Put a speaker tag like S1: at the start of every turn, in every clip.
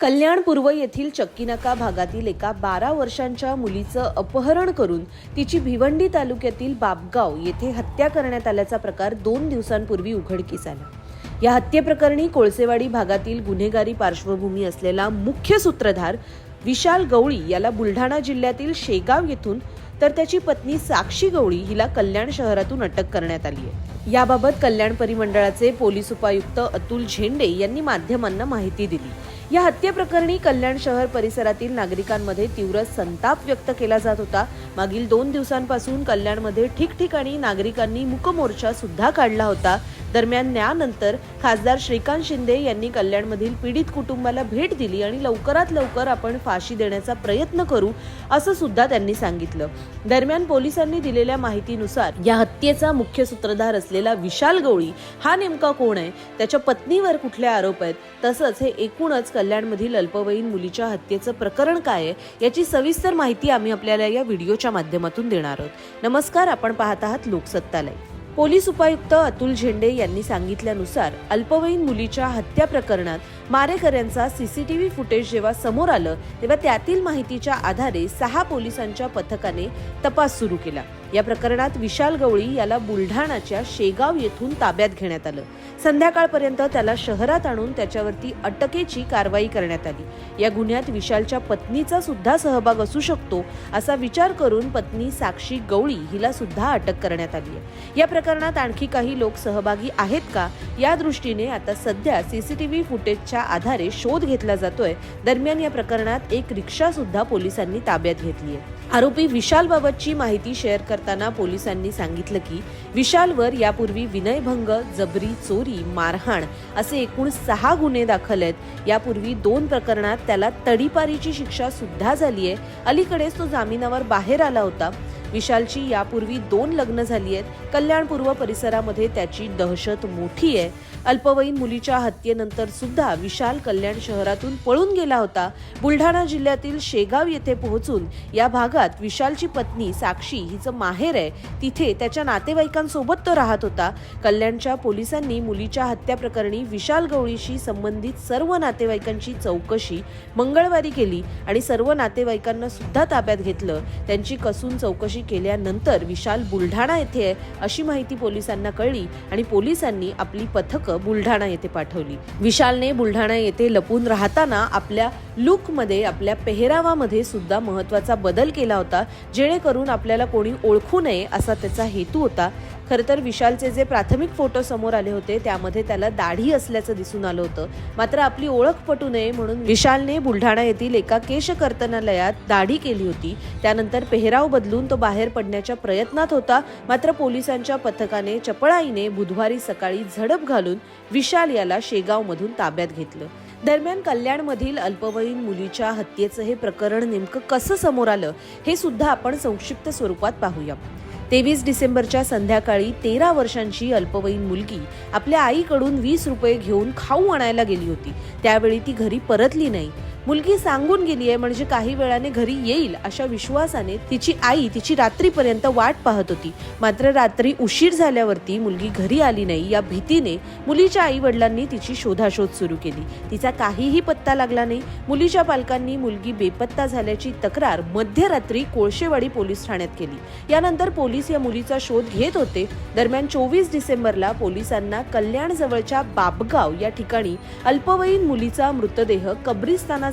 S1: कल्याण पूर्व येथील चक्कीनाका भागातील एका बारा वर्षांच्या मुलीचं अपहरण करून तिची भिवंडी तालुक्यातील बापगाव येथे हत्या करण्यात आल्याचा प्रकार दोन दिवसांपूर्वी उघडकीस आला. या हत्येप्रकरणी कोळसेवाडी भागातील गुन्हेगारी पार्श्वभूमी असलेला मुख्य सूत्रधार विशाल गवळी याला बुलढाणा जिल्ह्यातील शेगाव येथून तर त्याची पत्नी साक्षी गवळी हिला कल्याण शहरातून अटक करण्यात आली आहे. याबाबत कल्याण परिमंडळाचे पोलीस उपायुक्त अतुल झेंडे यांनी माध्यमांना माहिती दिली. या हत्येप्रकरणी कल्याण शहर परिसरातील नागरिकांमध्ये तीव्र संताप व्यक्त केला जात होता. मागील दोन दिवसांपासून कल्याणमध्ये ठिकठिकाणी नागरिकांनी मुकमोर्चा सुद्धा काढला होता. दरम्यान न्यानंतर खासदार श्रीकांत शिंदे यांनी कल्याणमधील पीडित कुटुंबाला भेट दिली आणि लवकरात लवकर आपण फाशी देण्याचा प्रयत्न करू असं सुद्धा त्यांनी सांगितलं. दरम्यान पोलिसांनी दिलेल्या माहितीनुसार या हत्येचा मुख्य सूत्रधार असलेला विशाल गवळी हा नेमका कोण आहे? त्याच्या पत्नीवर कुठले आरोप आहेत? तसंच हे एकूणच कल्याणमधील अल्पवयीन मुलीच्या हत्येचं प्रकरण काय आहे? याची सविस्तर माहिती आम्ही आपल्याला या व्हिडिओच्या माध्यमातून देणार आहोत. नमस्कार आपण पाहत आहात लोकसत्तालय. पोलीस उपायुक्त अतुल झेंडे यांनी सांगितल्यानुसार अल्पवयीन मुलीच्या हत्या प्रकरणात मारेकऱ्यांचा सीसीटीव्ही फुटेज जेव्हा समोर आलं तेव्हा त्यातील माहितीच्या आधारे सहा पोलिसांच्या पथकाने तपास सुरू केला. या प्रकरणात विशाल गवळी याला बुलढाणाच्या शेगाव येथून ताब्यात घेण्यात आलं. संध्याकाळपर्यंत त्याला शहरात आणून त्याच्यावरती अटकेची कारवाई करण्यात आली. या गुन्ह्यात विशालच्या पत्नीचा सुद्धा सहभाग असू शकतो असा विचार करून पत्नी साक्षी गवळी हिला सुद्धा अटक करण्यात आली आहे. या प्रकरणात आणखी काही लोक सहभागी आहेत का? या दृष्टीने आता सध्या सीसीटीव्ही फुटेजच्या आधारे शोध घेतला जातोय दरम्यान या प्रकरणात एक रिक्षा सुद्धा पोलिसांनी ताब्यात घेतली आहे आरोपी विशाल बाबतची माहिती शेअर करताना पोलिसांनी सांगितलं की विशालवर यापूर्वी विनयभंग जबरी चोरी मारहाण असे एकूण सहा गुन्हे दाखल आहेत. यापूर्वी दोन प्रकरणात त्याला तडीपारीची शिक्षा सुद्धा झाली आहे अलीकडेच तो जामिनावर बाहेर आला होता. विशालची यापूर्वी दोन लग्न झाली आहेत. कल्याणपूर्व परिसरामध्ये त्याची दहशत मोठी आहे. अल्पवयीन मुलीच्या हत्येनंतर सुद्धा विशाल कल्याण शहरातून पळून गेला होता. बुलढाणा जिल्ह्यातील शेगाव येथे पोहोचून या भागात विशालची पत्नी साक्षी हिचं माहेर आहे. तिथे त्याच्या नातेवाईकांसोबत तो राहत होता. कल्याणच्या पोलिसांनी मुलीच्या हत्या प्रकरणी विशाल गवळीशी संबंधित सर्व नातेवाईकांची चौकशी मंगळवारी केली आणि सर्व नातेवाईकांना सुद्धा ताब्यात घेतलं. त्यांची कसून चौकशी केल्यानंतर विशाल बुलढाणा येथे आहे अशी माहिती पोलिसांना कळली आणि पोलिसांनी आपली पथकं बुलढाणा येथे पाठवली. विशालने बुलढाणा येथे लपून राहताना आपल्या लुकमध्ये आपल्या पेहरावामध्ये सुद्धा महत्त्वाचा बदल केला होता जेणेकरून आपल्याला कोणी ओळखू नये असा त्याचा हेतू होता. खरं तर विशालचे जे प्राथमिक फोटो समोर आले होते त्यामध्ये त्याला दाढी असल्याचं दिसून आलं होतं. मात्र आपली ओळख पटू नये म्हणून विशालने बुलढाणा येथील एका केश कर्तनालयात दाढी केली होती. त्यानंतर पेहराव बदलून तो बाहेर पडण्याच्या प्रयत्नात होता. मात्र पोलिसांच्या पथकाने चपळाईने बुधवारी सकाळी झडप घालून विशाल याला शेगावमधून ताब्यात घेतलं. दरम्यान कल्याणमधील अल्पवयीन मुलीच्या हत्येचं हे प्रकरण नेमकं कसं समोर आलं हे सुद्धा आपण संक्षिप्त स्वरूपात पाहूया. तेवीस डिसेंबरच्या संध्याकाळी तेरा वर्षांची अल्पवयीन मुलगी आपल्या आईकडून वीस रुपये घेऊन खाऊ आणायला गेली होती. त्यावेळी ती घरी परतली नाही. मुलगी सांगून गेली आहे म्हणजे काही वेळाने घरी येईल अशा विश्वासाने तिची आई तिची रात्रीपर्यंत वाट पाहत होती. मात्र रात्री उशीर झाल्यावरती मुलगी घरी आली नाही. या भीतीने मुलीच्या आई वडिलांनी तिची शोधाशोध सुरू केली. तिचा काहीही पत्ता लागला नाही. मुलीच्या पालकांनी मुलगी बेपत्ता झाल्याची तक्रार मध्यरात्री कोळशेवाडी पोलीस ठाण्यात केली. यानंतर पोलीस या मुलीचा शोध घेत होते. दरम्यान चोवीस डिसेंबरला पोलिसांना कल्याण जवळच्या बाबगाव या ठिकाणी अल्पवयीन मुलीचा मृतदेह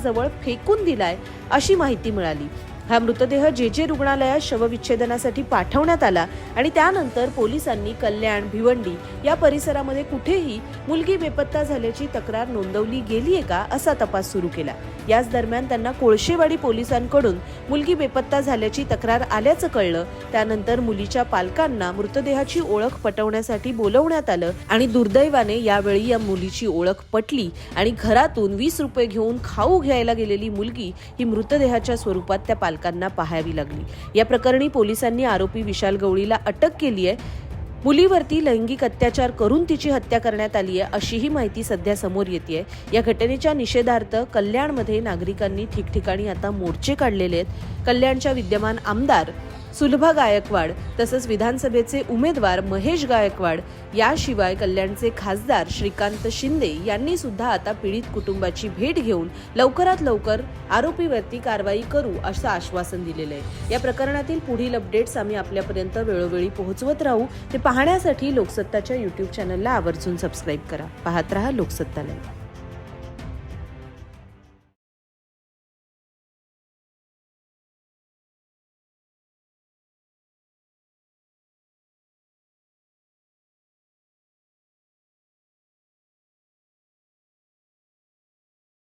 S1: रुग्णालयाजवळ फेकून दिलाय अशी माहिती मिळाली. हा मृतदेह जे जे रुग्णालयात शवविच्छेदनासाठी पाठवण्यात आला आणि त्यानंतर पोलिसांनी कल्याण भिवंडी या परिसरामध्ये कुठेही मुलगी बेपत्ता झाल्याची तक्रार नोंदवली गेलीये का असा तपास सुरू केला. याच दरम्यान त्यांना कोळशेवाडी पोलिसांकडून मुलगी बेपत्ता झाल्याची तक्रार आल्याचं कळलं. त्यानंतर मुलीच्या पालकांना मृतदेहाची ओळख पटवण्यासाठी बोलवण्यात आलं आणि दुर्दैवाने यावेळी या मुलीची ओळख पटली आणि घरातून वीस रुपये घेऊन खाऊ घ्यायला गेलेली मुलगी ही मृतदेहाच्या स्वरूपात त्या पालकांना पाहावी लागली. या प्रकरणी पोलिसांनी आरोपी विशाल गवळीला अटक केली आहे मुलीवरती लैंगिक अत्याचार करून तिची हत्या करण्यात आली आहे अशीही माहिती सध्या समोर येते या घटनेच्या निषेधार्थ कल्याणमध्ये नागरिकांनी ठिकठिकाणी आता मोर्चे काढलेले आहेत. कल्याणच्या विद्यमान आमदार सुलभा गायकवाड तसंच विधानसभेचे उमेदवार महेश गायकवाड याशिवाय कल्याणचे खासदार श्रीकांत शिंदे यांनी सुद्धा आता पीडित कुटुंबाची भेट घेऊन लवकरात लवकर आरोपीवरती कारवाई करू असं आश्वासन दिलेलं आहे या प्रकरणातील पुढील अपडेट्स आम्ही आपल्यापर्यंत वेळोवेळी पोहोचवत राहू. ते पाहण्यासाठी लोकसत्ताच्या युट्यूब चॅनलला आवर्जून सबस्क्राईब करा. पाहत रहा लोकसत्ता लाईव्ह